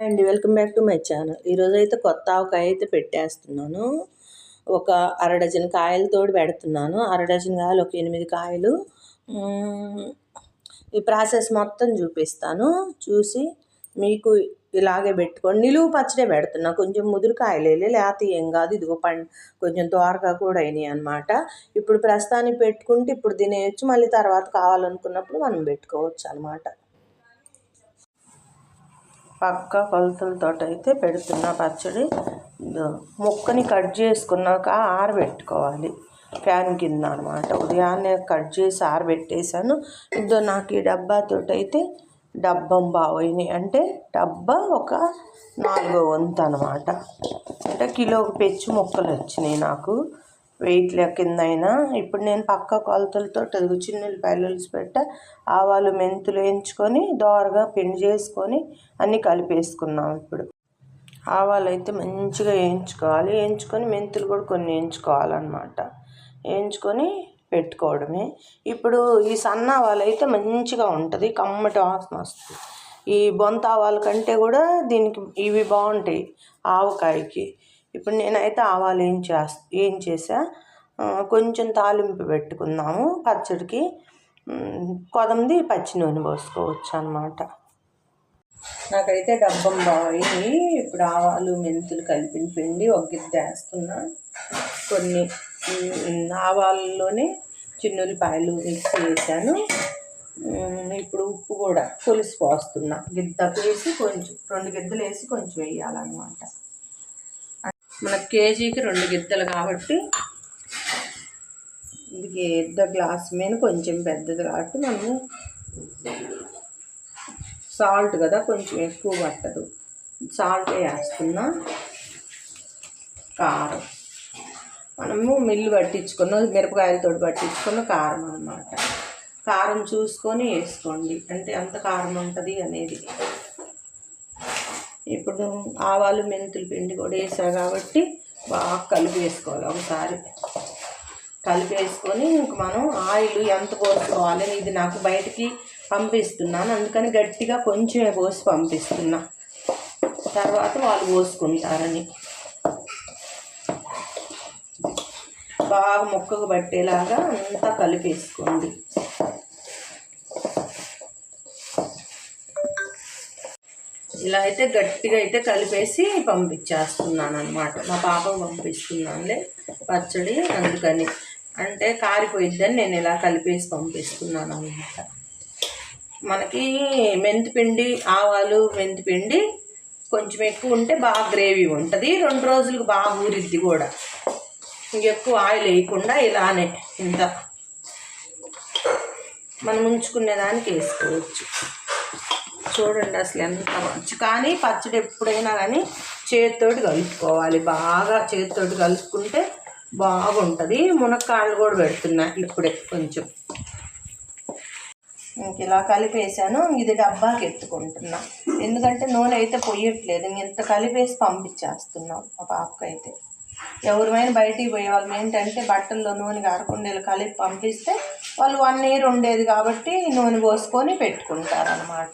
అండి. Welcome back to my channel. ఈరోజు అయితే కొత్త ఆవకాయ అయితే పెట్టేస్తున్నాను. ఒక అర డజన్ కాయలతో పెడుతున్నాను. అర డజన్ కాయలు ఒక ఎనిమిది కాయలు. ఈ ప్రాసెస్ మొత్తం చూపిస్తాను. చూసి మీకు ఇలాగే పెట్టుకోండి. నిలువు పచ్చడే పెడుతున్నా. కొంచెం ముదురు కాయలే లేకపోతే ఏం కాదు. ఇదిగో పండు కొంచెం త్వరగా కూడా అయినాయి అనమాట ఇప్పుడు ప్రస్తుతానికి పెట్టుకుంటే ఇప్పుడు తినేయచ్చు. మళ్ళీ తర్వాత కావాలనుకున్నప్పుడు మనం పెట్టుకోవచ్చు అనమాట పక్క కొలతలతో అయితే పెడుతున్నా పచ్చడి. ముక్కని కట్ చేసుకున్నాక ఆరబెట్టుకోవాలి. ఫ్యాన్ కింద అనమాట ఉదయాన్నే కట్ చేసి ఆరబెట్టేశాను. ఇదో నాకు ఈ డబ్బాతో అయితే డబ్బం బావైనాయి. అంటే డబ్బా ఒక నాలుగో వంతు అనమాట అంటే కిలోకి పెచ్చు మొక్కలు వచ్చినాయి నాకు. వెయిట్ల కింద అయినా ఇప్పుడు నేను పక్క కొలతలతో తెలుగు చిన్నులపాయలు పెట్ట. ఆవాలు మెంతులు వేయించుకొని దోరగా పిండి చేసుకొని అన్నీ కలిపేసుకున్నాం ఇప్పుడు. ఆవాలు అయితే మంచిగా వేయించుకోవాలి వేయించుకొని మెంతులు కూడా కొన్ని వేయించుకోవాలన్నమాట వేయించుకొని పెట్టుకోవడమే. ఇప్పుడు ఈ సన్న ఆవాలు అయితే మంచిగా ఉంటుంది. కమ్మటి వాసన వస్తుంది. ఈ బొంత ఆవాల కంటే కూడా దీనికి ఇవి బాగుంటాయి. ఆవకాయకి. ఇప్పుడు నేనైతే ఆవాలు ఏం చేస్తా ఏం చేసా కొంచెం తాలింపు పెట్టుకుందాము. పచ్చడికి కొదమిది కొదంది పచ్చి నూనె పోసుకోవచ్చు అనమాట నాకైతే డబ్బం బాగుంది ఇప్పుడు ఆవాలు మెంతులు కలిపిన పిండి ఒక గిద్ద వేస్తున్నా కొన్ని ఆవాలలోనే చిన్నుల్లిపాయలు మిక్స్ చేశాను. ఇప్పుడు ఉప్పు కూడా పులుసు పోస్తున్నా. గిద్దకు వేసి కొంచెం రెండు గిద్దలు వేసి కొంచెం వేయాలన్నమాట. మన కేజీకి రెండు గిద్దలు కాబట్టి ఇది గిద్ద గ్లాస్ మీద కొంచెం పెద్దది కాబట్టి మనము సాల్ట్ కదా కొంచెం ఎక్కువ పట్టదు. సాల్ట్ వేస్తున్నా. కారం. మనము మిల్లు పట్టించుకున్న మిరపకాయలతో పట్టించుకున్న కారం అన్నమాట. కారం చూసుకొని వేసుకోండి. అంటే ఎంత కారం ఉంటుంది అనేది ఆవాలు మెంతులు పిండి కూడా వేసా కాబట్టి బాగా కలిపేసుకోవాలి ఒకసారి. కలిపేసుకొని ఇంక మనం ఆయిల్ ఎంత పోసుకోవాలి ఇది నాకు బయటికి పంపిస్తున్నాను. అందుకని గట్టిగా కొంచెమే పోసి పంపిస్తున్నా. తర్వాత వాళ్ళు పోసుకుంటారని. బాగా ముక్కకు పట్టేలాగా అంతా కలిపేసుకోండి. ఇలా అయితే గట్టిగా అయితే కలిపేసి పంపించేస్తున్నాను అనమాట మా పాపకు పంపిస్తున్నానులే పచ్చడి అందుకని. అంటే కారిపోయిద్దని నేను ఇలా కలిపేసి పంపిస్తున్నాను అనమాట మనకి మెంతిపిండి ఆవాలు మెంతిపిండి కొంచెం ఎక్కువ ఉంటే బాగా గ్రేవీ ఉంటుంది. రెండు రోజులకు బాగా ఊరిద్ది కూడా. ఎక్కువ ఆయిల్ వేయకుండా ఇలానే ఇంత. మనం ఉంచుకునే దానికి వేసుకోవచ్చు. చూడండి అసలు ఎంత మంచి కానీ పచ్చడి ఎప్పుడైనా కానీ చేతితోటి కలుపుకోవాలి. బాగా చేతితోటి కలుపుకుంటే బాగుంటుంది. మునక్కాయలు కూడా పెడుతున్నా ఇప్పుడే కొంచెం. ఇంక ఇలా కలిపేసాను ఇది డబ్బాకి ఎత్తుకుంటున్నా. ఎందుకంటే నూనె అయితే పొయ్యట్లేదు ఇంత కలిపేసి పంపించేస్తున్నాం మా పాపకైతే ఎవరిమైనా బయటికి పోయే వాళ్ళు. ఏంటంటే బట్టల్లో నూనె కారకుండా కలిపి పంపిస్తే వాళ్ళు వన్ ఇయర్ ఉండేది కాబట్టి నూనె పోసుకొని పెట్టుకుంటారు అన్నమాట